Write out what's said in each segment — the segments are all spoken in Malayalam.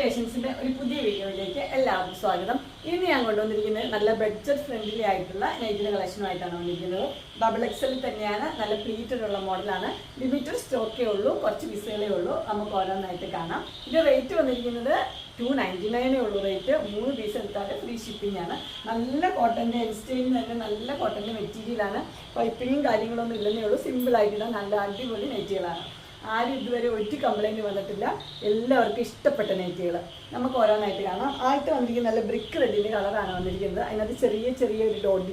ക്രിയേഷൻസിന്റെ ഒരു പുതിയ വീഡിയോയിലേക്ക് എല്ലാവർക്കും സ്വാഗതം. ഇന്ന് ഞാൻ കൊണ്ടുവന്നിരിക്കുന്നത് നല്ല ബഡ്ജറ്റ് ഫ്രണ്ട്ലി ആയിട്ടുള്ള നൈറ്റിന്റെ കളക്ഷനുമായിട്ടാണ് വന്നിരിക്കുന്നത്. ഡബിൾ എക്സൽ തന്നെയാണ് നല്ല പ്രീറ്റഡ് ഉള്ള മോഡലാണ് ലിമിറ്റഡ് സ്റ്റോക്കേ ഉള്ളൂ കുറച്ച് പീസുകളേ ഉള്ളൂ. നമുക്ക് ഓരോന്നായിട്ട് കാണാം. ഇത് റേറ്റ് വന്നിരിക്കുന്നത് ടു നയന്റി നയനേ ഉള്ളൂ റേറ്റ് മൂന്ന് പീസ് എടുത്താൽ ഫ്രീ ഷിപ്പിംഗ് ആണ്. നല്ല കോട്ടന്റെ എൻസ്റ്റൈൻ തന്നെ നല്ല കോട്ടന്റെ മെറ്റീരിയലാണ് പൈപ്പിങ്ങും കാര്യങ്ങളൊന്നും ഇല്ലെന്നേ ഉള്ളൂ. സിമ്പിൾ ആയിട്ടുള്ള നല്ല അടിപൊളി നെറ്റുകളാണ് ആരും ഇതുവരെ ഒരു കംപ്ലൈന്റ് വന്നിട്ടില്ല. എല്ലാവർക്കും ഇഷ്ടപ്പെട്ട നൈറ്റികൾ നമുക്ക് ഓരോന്നായിട്ട് കാണാം. ആദ്യത്തെ വന്നിരിക്കുന്ന നല്ല ബ്രിക്ക് റെഡിന്റെ കളറാണ് വന്നിരിക്കുന്നത്. അതിനകത്ത് ചെറിയ ചെറിയ ഒരു ഡോട്ട്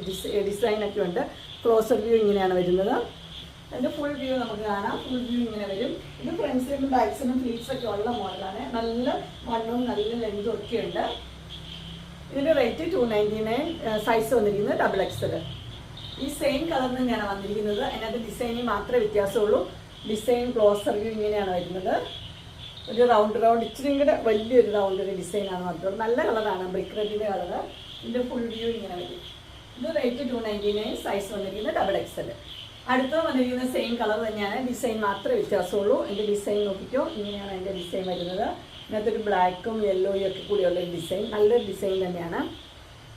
ഡിസൈൻ ഒക്കെ ഉണ്ട്. ക്ലോസർ വ്യൂ ഇങ്ങനെയാണ് വരുന്നത്. അതിന്റെ ഫുൾ വ്യൂ നമുക്ക് കാണാം. ഫുൾ വ്യൂ ഇങ്ങനെ വരും. ഇത് ഫ്രണ്ട്സിനും ബാക്സിനും ഫ്ലീറ്റ്സ് ഒക്കെ ഉള്ള മോഡലാണ് നല്ല വണ്ണവും നല്ല ലെങ്തും ഒക്കെ ഉണ്ട്. ഇതിന്റെ rate two ninety nine size വന്നിരിക്കുന്നത് ഡബിൾ എക്സൽ ഈ സെയിം കളർ തന്നെയാണ് വന്നിരിക്കുന്നത്. അതിനകത്ത് ഡിസൈനിൽ മാത്രമേ വ്യത്യാസമുള്ളൂ. ഡിസൈൻ ക്ലോസർ വ്യൂ ഇങ്ങനെയാണ് വരുന്നത്. ഒരു റൗണ്ട് റൗണ്ട് ഇച്ചിരി കൂടെ വലിയൊരു റൗണ്ട് ഒരു ഡിസൈനാണ് വന്നിട്ടുള്ളത് നല്ല കളറാണ് ബ്രിക്ക് റെഡിന്റെ കളർ ഇതിന്റെ ഫുൾ വ്യൂ ഇങ്ങനെ വരും. ഇത് rate two ninety nine size വന്നിരിക്കുന്നത് ഡബിൾ എക്സൽ അടുത്ത വന്നിരിക്കുന്ന സെയിം കളർ തന്നെയാണ്. ഡിസൈൻ മാത്രമേ വ്യത്യാസമുള്ളൂ. എന്റെ ഡിസൈൻ നോക്കിക്കോ. ഇങ്ങനെയാണ് എന്റെ ഡിസൈൻ വരുന്നത്. ഇതിനകത്തൊരു ബ്ലാക്കും യെല്ലോയും ഒക്കെ കൂടിയുള്ള ഡിസൈൻ നല്ലൊരു ഡിസൈൻ തന്നെയാണ്.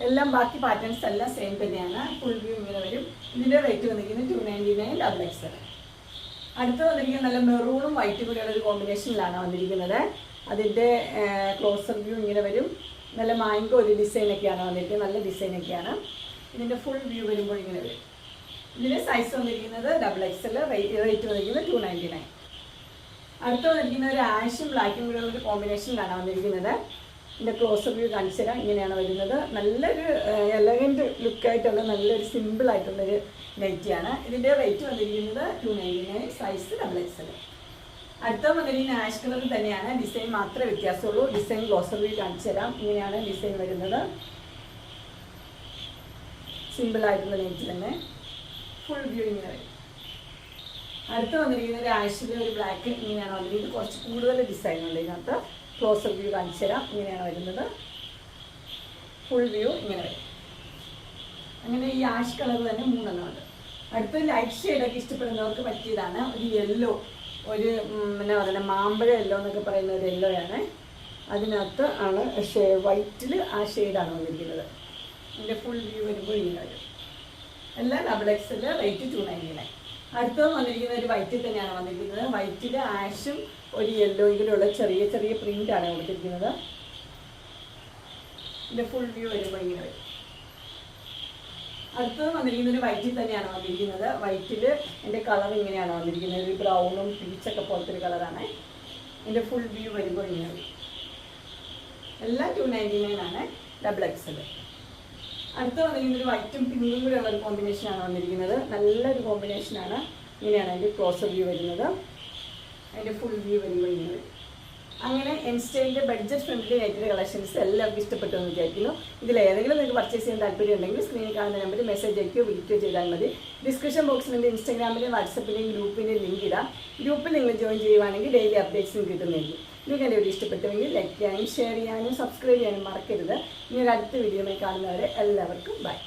എല്ലാം ബാക്കി പാറ്റേൺസ് എല്ലാം സെയിം തന്നെയാണ്. ഫുൾ വ്യൂ ഇങ്ങനെ വരും. ഇതിന്റെ റേറ്റ് വന്നിരിക്കുന്നത് two ninety nine double XL അടുത്ത് വന്നിരിക്കുന്നത് നല്ല മെറൂണും വൈറ്റും കൂടെയുള്ള ഒരു കോമ്പിനേഷനിലാണ് വന്നിരിക്കുന്നത്. അതിന്റെ ക്ലോസർ വ്യൂ ഇങ്ങനെ വരും. നല്ല മാങ്കോ ഒരു ഡിസൈനൊക്കെയാണ് വന്നിരിക്കുന്നത്. നല്ല ഡിസൈനൊക്കെയാണ് ഇതിന്റെ ഫുൾ വ്യൂ വരുമ്പോൾ ഇങ്ങനെ വരും. ഇതിന്റെ സൈസ് വന്നിരിക്കുന്നത് ഡബിൾ എക്സൽ റേറ്റ് വന്നിരിക്കുന്നത് ടു നയന്റി നയൻ അടുത്ത് വന്നിരിക്കുന്ന ഒരു ആഷും ബ്ലാക്കും കൂടെയുള്ള ഒരു കോമ്പിനേഷനിലാണ് വന്നിരിക്കുന്നത്. ഇതിന്റെ ക്ലോസർ വ്യൂ കാണിച്ചു തരാം. ഇങ്ങനെയാണ് വരുന്നത്. നല്ലൊരു എലഗന്റ് ലുക്കായിട്ടുള്ള നല്ലൊരു സിമ്പിൾ ആയിട്ടുള്ളൊരു നൈറ്റിയാണ് ഇതിന്റെ റേറ്റ് വന്നിരിക്കുന്നത് two ninety nine size double X L അടുത്ത വന്നിരിക്കുന്ന ആഷ് കളർ തന്നെയാണ്. ഡിസൈൻ മാത്രമേ വ്യത്യാസമുള്ളൂ. ഡിസൈൻ ക്ലോസർ വ്യൂ കാണിച്ചു തരാം. ഇങ്ങനെയാണ് ഡിസൈൻ വരുന്നത്. സിമ്പിൾ ആയിട്ടുള്ള നൈറ്റ് തന്നെ. ഫുൾ വ്യൂ ഇങ്ങനെ വരും. അടുത്ത് വന്നിരിക്കുന്ന ഒരു ആഷിലെ ഒരു ബ്ലാക്ക് ഇങ്ങനെയാണ് വന്നിരിക്കുന്നത്. കുറച്ച് കൂടുതൽ ഡിസൈൻ ഉണ്ട് ഇതിനകത്ത്. ക്ലോസർ വ്യൂ കാണിച്ചു തരാം. ഇങ്ങനെയാണ് വരുന്നത്. ഫുൾ വ്യൂ ഇങ്ങനെ വരും. അങ്ങനെ ഈ ആഷ് കളർ തന്നെ മൂന്നെണ്ണം ഉണ്ട് അടുത്ത ലൈറ്റ് ഷെയ്ഡൊക്കെ ഇഷ്ടപ്പെടുന്നവർക്ക് പറ്റിയതാണ്. ഒരു യെല്ലോ ഒരു എന്നാ പറയുക മാമ്പഴ യെല്ലോ എന്നൊക്കെ പറയുന്ന ഒരു യെല്ലോ ആണ്. അതിനകത്ത് ആണ് ഷേ വൈറ്റിൽ ആ ഷെയ്ഡാണ് വന്നിരിക്കുന്നത്. ഇതിന്റെ ഫുൾ വ്യൂ വരുമ്പോൾ ഇങ്ങനെ വരും. എല്ലാം double XL rate two ninety nine അടുത്തത് വന്നിരിക്കുന്ന ഒരു വൈറ്റിൽ തന്നെയാണ് വന്നിരിക്കുന്നത്. വൈറ്റിൽ ആഷും ഒരു യെല്ലോയിലുള്ള ചെറിയ ചെറിയ പ്രിന്റാണ് കൊടുത്തിരിക്കുന്നത്. ഇതിന്റെ ഫുൾ വ്യൂ ഇങ്ങനെ വരും അടുത്തത് വന്നിരിക്കുന്ന ഒരു വൈറ്റിൽ തന്നെയാണ് വന്നിരിക്കുന്നത്. വൈറ്റിൽ എന്റെ കളർ ഇങ്ങനെയാണ് വന്നിരിക്കുന്നത്. ഒരു ബ്രൗണും പീച്ചൊക്കെ പോലത്തെ ഒരു കളറാണ് ഇതിന്റെ ഫുൾ വ്യൂ വരുമ്പോൾ ഇങ്ങനെ. എല്ലാം ടു നയന്റി നയൻ ആണ് ഡബിൾ എക്സൽ അടുത്ത ഒരു വൈറ്റും പിങ്കും കൂടെ ഉള്ള ഒരു കോമ്പിനേഷനാണ് വന്നിരിക്കുന്നത്. നല്ലൊരു കോമ്പിനേഷനാണ് ഇങ്ങനെയാണ് അതിന്റെ ക്ലോസർ വ്യൂ വരുന്നത്. അതിന്റെ ഫുൾ വ്യൂ വരുമ്പോൾ ഇങ്ങനെ വരും. അങ്ങനെ എൻസ്റ്റൈലിന്റെ ബഡ്ജറ്റ് ഫ്രണ്ട്ലി ആയിട്ടുള്ള കളക്ഷൻസ് എല്ലാവർക്കും ഇഷ്ടപ്പെട്ടു എന്ന് വിചാരിക്കുന്നു. ഇതിൽ ഏതെങ്കിലും നിങ്ങൾക്ക് പർച്ചേസ് ചെയ്യാൻ താല്പര്യം ഉണ്ടെങ്കിൽ സ്ക്രീനിൽ കാണുന്ന നമ്പറിൽ മെസ്സേജ് അയക്കുകയോ വിളിക്കുകയോ ചെയ്താൽ മതി. ഡിസ്ക്രിപ്ഷൻ ബോക്സിൽ എന്റെ ഇൻസ്റ്റാഗ്രാമിലെയും വാട്സപ്പിലെയും ഗ്രൂപ്പിന്റെ ലിങ്ക് ഇടാം. ഗ്രൂപ്പിൽ നിങ്ങൾ ജോയിൻ ചെയ്യുവാണെങ്കിൽ ഡെയിലി അപ്ഡേറ്റ്സും കിട്ടുന്നതായിരിക്കും. നിങ്ങൾക്ക് എന്റെ വീഡിയോ ഇഷ്ടപ്പെട്ടുവെങ്കിൽ ലൈക്ക് ചെയ്യാനും ഷെയർ ചെയ്യാനും സബ്സ്ക്രൈബ് ചെയ്യാനും മറക്കരുത്. ഇനി ഒരു അടുത്ത വീഡിയോയിൽ കാണുന്നവരെ എല്ലാവർക്കും ബൈ